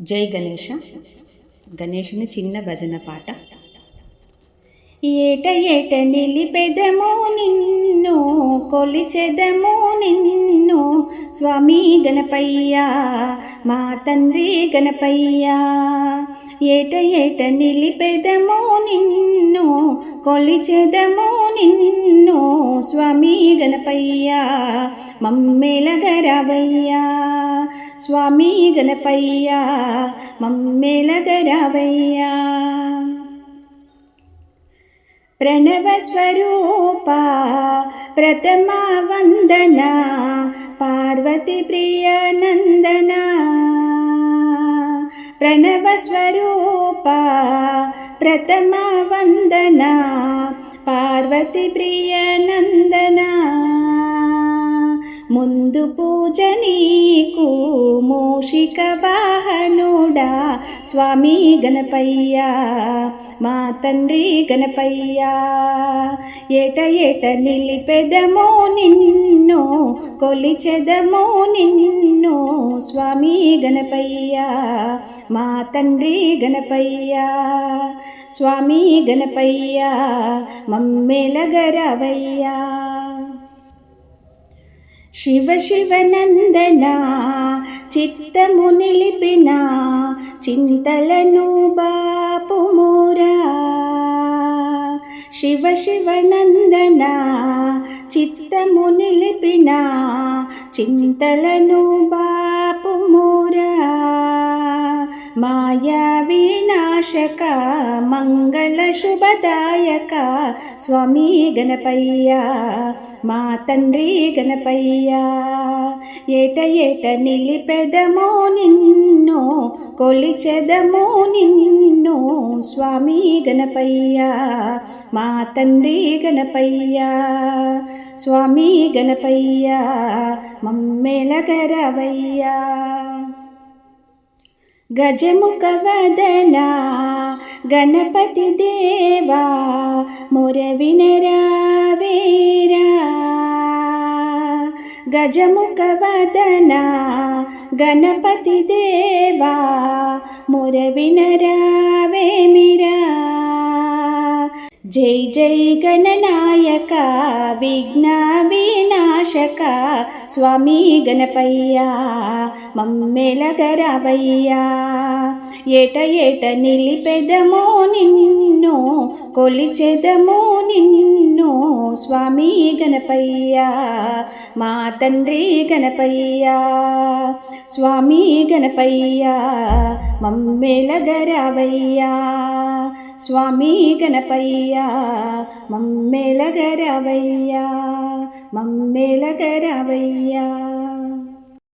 జై గణేష గణేషుని చిన్న భజన పాట. ఏట ఏట నిలిపెదము నిన్ను కొలిచెదము నిన్ను స్వామి గణపయ్యా మా తండ్రి గణపయ్యా. ఏట ఏట నిలిపెదము నిన్ను కొలిచెదము నిన్ను స్వామి గణపయ్యా మమ్మేలగరావయ్యా స్వామి గణపయ్యా మమ్మేలగరావయ్యా ప్రణవస్వరూప ప్రథమ వందన పార్వతి ప్రియ నందన. ప్రణవస్వరూప ప్రథమ వందన పార్వతి ప్రియ నందన ముందు పూజ నీకు మూషిక వాహనుడా స్వామి గణపయ్యా మా తండ్రి గణపయ్యా. ఏట ఏట నిలిపెదమో నిన్ను కొలిచెదమో నిన్ను స్వామి గణపయ్యా మా తండ్రి గణపయ్యా. స్వామి గణపయ్యా మమ్మేలగరవయ్యా శివ శివ నందన చిత్తము నిలిపిన చింతలను బాపుమోరా శివ శివ నందన చిత్తము నిలిపిన చింతలను బాపుమోరా మాయా వినాశక మంగళ శుభదాయక స్వామి గణపయ్యా మా తండ్రి గణపయ్యా. ఏట ఏట నిలిపెదమో నిన్ను కొలిచెదమో నిన్ను స్వామి గణపయ్యా మా తండ్రి గణపయ్యా. స్వామి గణపయ్యా మమ్మెలగరవయ్యా గజముఖ వదన గణపతి దేవా మురవినరావేరా. గజముఖ వదన గణపతి దేవా మురవినరావేమిరా. జై జై గణనాయక విఘ్న వినాశక స్వామి గణపయ్యా మమ్మెలగరవయ్యా ఏట ఏట నిలిపెదమో నిన్ను కొలిచెదమో నిన్ను స్వామి గణపయ్యా మా తండ్రి గణపయ్యా స్వామి గణపయ్యా మమ్మెలగరవయ్యా స్వామి గణపయ్యా మమ్మెలగరవయ్యా మమ్మెలగరవయ్యా